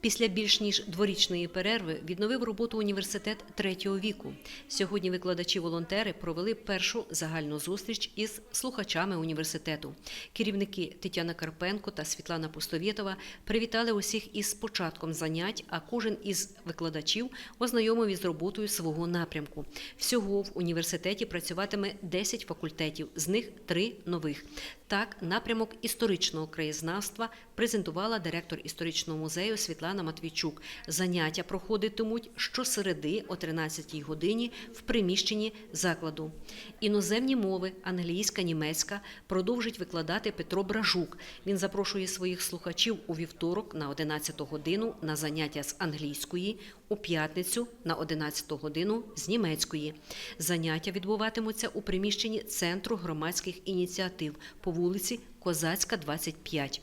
Після більш ніж дворічної перерви відновив роботу університет третього віку. Сьогодні викладачі-волонтери провели першу загальну зустріч із слухачами університету. Керівники Тетяна Карпенко та Світлана Пустовєтова привітали усіх із початком занять, а кожен із викладачів ознайомив із роботою свого напрямку. Всього в університеті працюватиме 10 факультетів, з них 3 нових. Так, напрямок історичного краєзнавства презентувала директор історичного музею Світлана Матвійчук. Заняття проходитимуть щосереди о 13-й годині в приміщенні закладу. Іноземні мови, англійська, німецька, продовжить викладати Петро Бражук. Він запрошує своїх слухачів у вівторок на 11 годину на заняття з англійської, у п'ятницю на 11 годину з німецької. Заняття відбуватимуться у приміщенні Центру громадських ініціатив по вулиці Козацька, 25.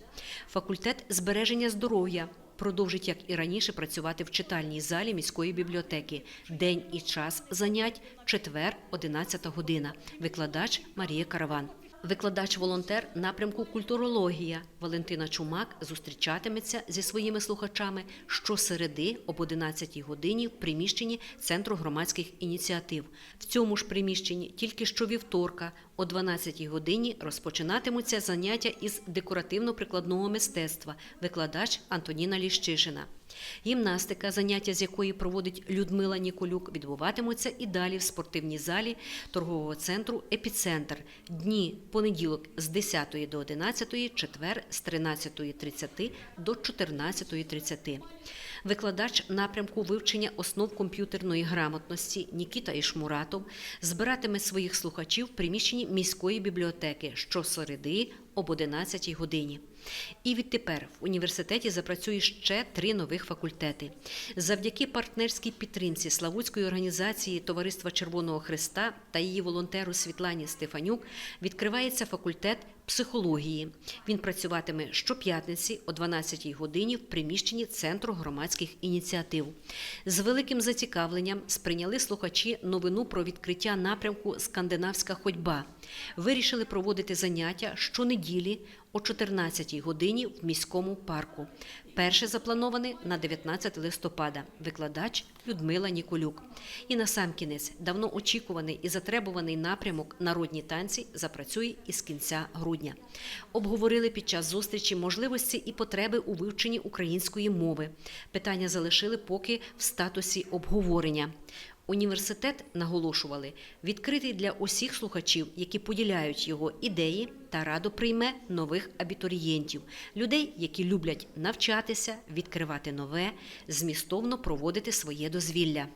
Факультет збереження здоров'я продовжить, як і раніше, працювати в читальній залі міської бібліотеки. День і час занять четвер, 11 година. Викладач Марія Караван. Викладач-волонтер напрямку культурологія Валентина Чумак зустрічатиметься зі своїми слухачами щосереди об 11 годині в приміщенні Центру громадських ініціатив. В цьому ж приміщенні тільки що вівторка о 12 годині розпочинатимуться заняття із декоративно-прикладного мистецтва. Викладач Антоніна Ліщишина. Гімнастика, заняття з якої проводить Людмила Ніколюк, відбуватимуться і далі в спортивній залі торгового центру Епіцентр. Дні понеділок з 10 до 11, четвер з 13.30 до 14.30. Викладач напрямку вивчення основ комп'ютерної грамотності Нікіта Ішмуратов збиратиме своїх слухачів в приміщенні міської бібліотеки щосереди об 11 годині. І відтепер в університеті запрацює ще три нових факультети. Завдяки партнерській підтримці Славутської організації Товариства Червоного Христа та її волонтеру Світлані Стефанюк відкривається факультет психології. Він працюватиме щоп'ятниці о 12 годині в приміщенні Центру громадських ініціатив. З великим зацікавленням сприйняли слухачі новину про відкриття напрямку Скандинавська ходьба. Вирішили проводити заняття щонеділі о 14 годині в міському парку. Перше заплановане на 19 листопада. Викладач Людмила Ніколюк. І на сам кінець давно очікуваний і затребуваний напрямок народні танці запрацює із кінця грудня. Обговорили під час зустрічі можливості і потреби у вивченні української мови. Питання залишили поки в статусі обговорення. Університет наголошували відкритий для усіх слухачів, які поділяють його ідеї та радо прийме нових абітурієнтів, людей, які люблять навчатися, відкривати нове, змістовно проводити своє дозвілля.